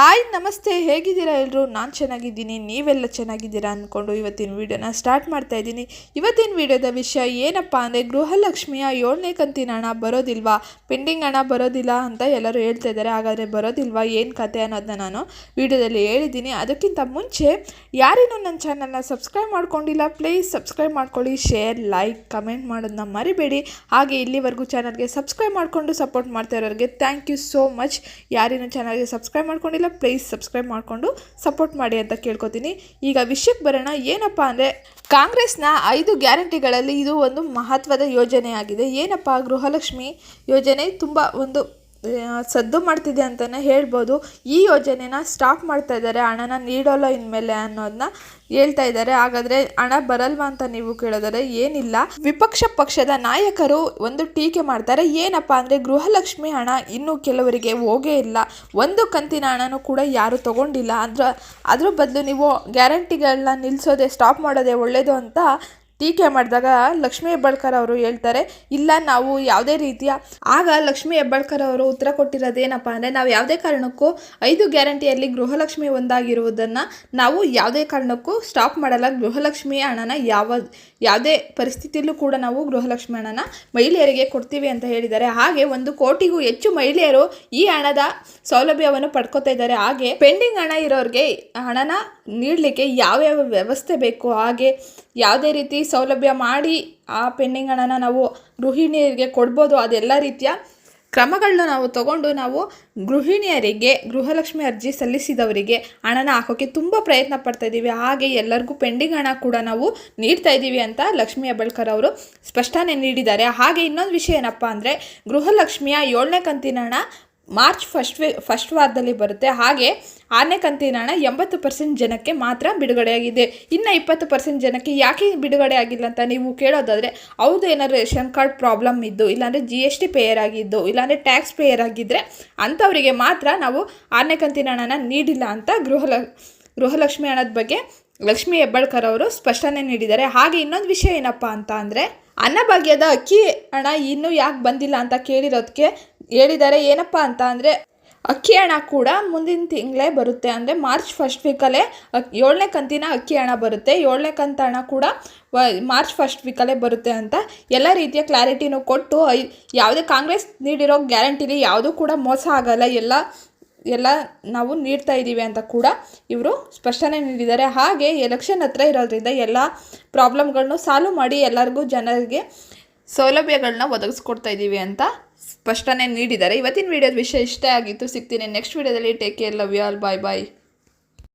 Hi, ನಮಸ್ತೆ. ಹೇಗಿದ್ದೀರಾ ಎಲ್ಲರೂ ನಾನು ಚೆನ್ನಾಗಿದ್ದೀನಿ. ನೀವೆಲ್ಲ ಚೆನ್ನಾಗಿದ್ದೀರಾ ಅಂದ್ಕೊಂಡು ಇವತ್ತಿನ ವಿಡಿಯೋನ ಸ್ಟಾರ್ಟ್ ಮಾಡ್ತಾ ಇದ್ದೀನಿ. ಇವತ್ತಿನ ವಿಡಿಯೋದ ವಿಷಯ ಏನಪ್ಪ ಅಂದರೆ ಗೃಹಲಕ್ಷ್ಮಿಯ ಏಳನೇ ಕಂತಿನ ಹಣ ಬರೋದಿಲ್ವಾ? ಪೆಂಡಿಂಗ್ ಹಣ ಬರೋದಿಲ್ಲ ಅಂತ ಎಲ್ಲರೂ ಹೇಳ್ತಾ ಇದ್ದಾರೆ. ಹಾಗಾದರೆ ಬರೋದಿಲ್ವಾ? ಏನು ಕತೆ ಅನ್ನೋದನ್ನ ನಾನು ವಿಡಿಯೋದಲ್ಲಿ ಹೇಳಿದ್ದೀನಿ. ಅದಕ್ಕಿಂತ ಮುಂಚೆ ಯಾರೇನೂ ನನ್ನ ಚಾನಲ್ನ ಸಬ್ಸ್ಕ್ರೈಬ್ ಮಾಡ್ಕೊಂಡಿಲ್ಲ ಪ್ಲೀಸ್ ಸಬ್ಸ್ಕ್ರೈಬ್ ಮಾಡ್ಕೊಳ್ಳಿ ಶೇರ್ ಲೈಕ್ ಕಮೆಂಟ್ ಮಾಡೋದನ್ನ ಮರಿಬೇಡಿ. ಹಾಗೆ ಇಲ್ಲಿವರೆಗೂ ಚಾನಲ್ಗೆ ಸಬ್ಸ್ಕ್ರೈಬ್ ಮಾಡಿಕೊಂಡು ಸಪೋರ್ಟ್ ಮಾಡ್ತಾ ಇರೋರಿಗೆ ಥ್ಯಾಂಕ್ ಯು ಸೋ ಮಚ್ ಯಾರೇನು ಚಾನಲ್ಗೆ ಸಬ್ಸ್ಕ್ರೈಬ್ ಮಾಡ್ಕೊಂಡಿಲ್ಲ ಪ್ಲೀಸ್ ಸಬ್ಸ್ಕ್ರೈಬ್ ಮಾಡಿಕೊಂಡು ಸಪೋರ್ಟ್ ಮಾಡಿ ಅಂತ ಕೇಳ್ಕೊತೀನಿ. ಈಗ ವಿಷಯಕ್ಕೆ ಬರೋಣ, ಏನಪ್ಪ ಅಂದರೆ ಕಾಂಗ್ರೆಸ್ನ ಐದು ಗ್ಯಾರಂಟಿಗಳಲ್ಲಿ ಇದು ಒಂದು ಮಹತ್ವದ ಯೋಜನೆಯಾಗಿದೆ. ಏನಪ್ಪ ಗೃಹಲಕ್ಷ್ಮಿ ಯೋಜನೆ? ತುಂಬ ಒಂದು ಸದ್ದು ಮಾಡ್ತಿದೆ ಅಂತಲೇ ಹೇಳ್ಬೋದು. ಈ ಯೋಜನೆನ ಸ್ಟಾಪ್ ಮಾಡ್ತಾ ಇದ್ದಾರೆ. ಹಣನ ನೀಡೋಲ್ಲ ಇನ್ಮೇಲೆ ಅನ್ನೋದನ್ನ ಹೇಳ್ತಾ ಇದ್ದಾರೆ. ಹಾಗಾದರೆ ಹಣ ಬರಲ್ವಾ ಅಂತ ನೀವು ಕೇಳಿದರೆ ಏನಿಲ್ಲ. ವಿಪಕ್ಷ ಪಕ್ಷದ ನಾಯಕರು ಒಂದು ಟೀಕೆ ಮಾಡ್ತಾರೆ. ಏನಪ್ಪ ಅಂದರೆ ಗೃಹಲಕ್ಷ್ಮಿ ಹಣ ಇನ್ನೂ ಕೆಲವರಿಗೆ ಹೋಗೇ ಇಲ್ಲ. ಒಂದು ಕಂತಿನ ಹಣನೂ ಕೂಡ ಯಾರು ತಗೊಂಡಿಲ್ಲ. ಅದರ ಅದ್ರ ಬದಲು ನೀವು ಗ್ಯಾರಂಟಿಗಳನ್ನ ನಿಲ್ಲಿಸೋದೆ ಸ್ಟಾಪ್ ಮಾಡೋದೇ ಒಳ್ಳೆಯದು ಅಂತ ಟೀಕೆ ಮಾಡಿದಾಗ ಲಕ್ಷ್ಮೀ ಹೆಬ್ಬಾಳ್ಕರ್ ಅವರು ಹೇಳ್ತಾರೆ, ಇಲ್ಲ, ನಾವು ಯಾವುದೇ ರೀತಿಯ, ಆಗ ಲಕ್ಷ್ಮೀ ಹೆಬ್ಬಾಳ್ಕರ್ ಅವರು ಉತ್ತರ ಕೊಟ್ಟಿರೋದೇನಪ್ಪ ಅಂದರೆ, ನಾವು ಯಾವುದೇ ಕಾರಣಕ್ಕೂ ಐದು ಗ್ಯಾರಂಟಿಯಲ್ಲಿ ಗೃಹಲಕ್ಷ್ಮಿ ಒಂದಾಗಿರುವುದನ್ನು ನಾವು ಯಾವುದೇ ಕಾರಣಕ್ಕೂ ಸ್ಟಾಪ್ ಮಾಡಲ್ಲ. ಗೃಹಲಕ್ಷ್ಮಿ ಹಣನ ಯಾವ, ಯಾವುದೇ ಪರಿಸ್ಥಿತಿಯಲ್ಲೂ ಕೂಡ ನಾವು ಗೃಹಲಕ್ಷ್ಮಿ ಹಣನ ಮಹಿಳೆಯರಿಗೆ ಕೊಡ್ತೀವಿ ಅಂತ ಹೇಳಿದ್ದಾರೆ. ಹಾಗೆ ಒಂದು ಕೋಟಿಗೂ ಹೆಚ್ಚು ಮಹಿಳೆಯರು ಈ ಹಣದ ಸೌಲಭ್ಯವನ್ನು ಪಡ್ಕೋತಾ ಇದ್ದಾರೆ. ಹಾಗೆ ಪೆಂಡಿಂಗ್ ಹಣ ಇರೋರಿಗೆ ಹಣನ ನೀಡಲಿಕ್ಕೆ ಯಾವ್ಯಾವ ವ್ಯವಸ್ಥೆ ಬೇಕು? ಹಾಗೆ ಯಾವುದೇ ರೀತಿ ಸೌಲಭ್ಯ ಮಾಡಿ ಆ ಪೆಂಡಿಂಗ್ ಹಣನ ನಾವು ಗೃಹಿಣಿಯರಿಗೆ ಕೊಡ್ಬೋದು. ಅದೆಲ್ಲ ರೀತಿಯ ಕ್ರಮಗಳನ್ನ ನಾವು ತಗೊಂಡು ನಾವು ಗೃಹಿಣಿಯರಿಗೆ, ಗೃಹಲಕ್ಷ್ಮಿ ಅರ್ಜಿ ಸಲ್ಲಿಸಿದವರಿಗೆ ಹಣನ ಹಾಕೋಕ್ಕೆ ತುಂಬ ಪ್ರಯತ್ನ ಪಡ್ತಾ ಇದ್ದೀವಿ. ಹಾಗೆ ಎಲ್ಲರಿಗೂ ಪೆಂಡಿಂಗ್ ಹಣ ಕೂಡ ನಾವು ನೀಡ್ತಾ ಇದ್ದೀವಿ ಅಂತ ಲಕ್ಷ್ಮೀ ಅಬಳ್ಕರ್ ಅವರು ಸ್ಪಷ್ಟನೆ ನೀಡಿದ್ದಾರೆ. ಹಾಗೆ ಇನ್ನೊಂದು ವಿಷಯ ಏನಪ್ಪ ಅಂದರೆ ಗೃಹಲಕ್ಷ್ಮಿಯ ಏಳನೇ ಕಂತಿನ ಹಣ ಮಾರ್ಚ್ ಫಸ್ಟ್ ವೇ, ಫಸ್ಟ್ ವಾರದಲ್ಲಿ ಬರುತ್ತೆ. ಹಾಗೆ ಆರನೇ ಕಂತಿನ ಹಣ ಎಂಬತ್ತು ಪರ್ಸೆಂಟ್ ಜನಕ್ಕೆ ಮಾತ್ರ ಬಿಡುಗಡೆಯಾಗಿದೆ. ಇನ್ನು ಇಪ್ಪತ್ತು ಪರ್ಸೆಂಟ್ ಜನಕ್ಕೆ ಯಾಕೆ ಬಿಡುಗಡೆ ಆಗಿಲ್ಲ ಅಂತ ನೀವು ಕೇಳೋದಾದರೆ ಅವ್ರದ್ದು ಏನಾದ್ರು ರೇಷನ್ ಕಾರ್ಡ್ ಪ್ರಾಬ್ಲಮ್ ಇದ್ದು, ಇಲ್ಲಾಂದರೆ ಜಿ ಎಸ್ ಟಿ ಪೇಯರ್ ಆಗಿದ್ದು, ಇಲ್ಲಾಂದರೆ ಟ್ಯಾಕ್ಸ್ ಪೇಯರ್ ಆಗಿದ್ದರೆ ಅಂಥವರಿಗೆ ಮಾತ್ರ ನಾವು ಆರನೇ ಕಂತಿನ ಹಣನ ನೀಡಿಲ್ಲ ಅಂತ ಗೃಹ ಗೃಹಲಕ್ಷ್ಮಿ ಹಣದ ಬಗ್ಗೆ ಲಕ್ಷ್ಮಿ ಹೆಬ್ಬಾಳ್ಕರ್ ಅವರು ಸ್ಪಷ್ಟನೆ ನೀಡಿದ್ದಾರೆ. ಹಾಗೆ ಇನ್ನೊಂದು ವಿಷಯ ಏನಪ್ಪ ಅಂತ ಅಂದರೆ ಅನ್ನಭಾಗ್ಯದ ಅಕ್ಕಿ ಹಣ ಇನ್ನೂ ಯಾಕೆ ಬಂದಿಲ್ಲ ಅಂತ ಕೇಳಿರೋದಕ್ಕೆ ಹೇಳಿದ್ದಾರೆ, ಏನಪ್ಪ ಅಂತ ಅಂದರೆ, ಅಕ್ಕಿ ಹಣ ಕೂಡ ಮುಂದಿನ ತಿಂಗಳೇ ಬರುತ್ತೆ. ಅಂದರೆ ಮಾರ್ಚ್ ಫಸ್ಟ್ ವೀಕಲ್ಲೇ ಏಳನೇ ಕಂತಿನ ಅಕ್ಕಿ ಹಣ ಬರುತ್ತೆ. ಏಳನೇ ಕಂತ ಹಣ ಕೂಡ ಮಾರ್ಚ್ ಫಸ್ಟ್ ವೀಕಲ್ಲೇ ಬರುತ್ತೆ ಅಂತ ಎಲ್ಲ ರೀತಿಯ ಕ್ಲಾರಿಟಿನೂ ಕೊಟ್ಟು ಯಾವುದೇ ಕಾಂಗ್ರೆಸ್ ನೀಡಿರೋ ಗ್ಯಾರಂಟಿಲಿ ಯಾವುದೂ ಕೂಡ ಮೋಸ ಆಗಲ್ಲ. ಎಲ್ಲ ಎಲ್ಲ ನಾವು ನೀಡ್ತಾ ಇದ್ದೀವಿ ಅಂತ ಕೂಡ ಇವರು ಸ್ಪಷ್ಟನೆ ನೀಡಿದ್ದಾರೆ. ಹಾಗೆ ಎಲೆಕ್ಷನ್ ಹತ್ರ ಇರೋದ್ರಿಂದ ಎಲ್ಲ ಪ್ರಾಬ್ಲಮ್ಗಳನ್ನೂ ಸಾಲ್ವ್ ಮಾಡಿ ಎಲ್ಲರಿಗೂ ಜನರಿಗೆ ಸೌಲಭ್ಯಗಳನ್ನ ಒದಗಿಸ್ಕೊಡ್ತಾ ಇದ್ದೀವಿ ಅಂತ ಸ್ಪಷ್ಟನೆ ನೀಡಿದ್ದಾರೆ. ಇವತ್ತಿನ ವಿಡಿಯೋದ ವಿಷಯ ಇಷ್ಟ ಆಗಿತ್ತು. ಸಿಗ್ತೀನಿ ನೆಕ್ಸ್ಟ್ ವಿಡಿಯೋದಲ್ಲಿ. Take care love you all bye bye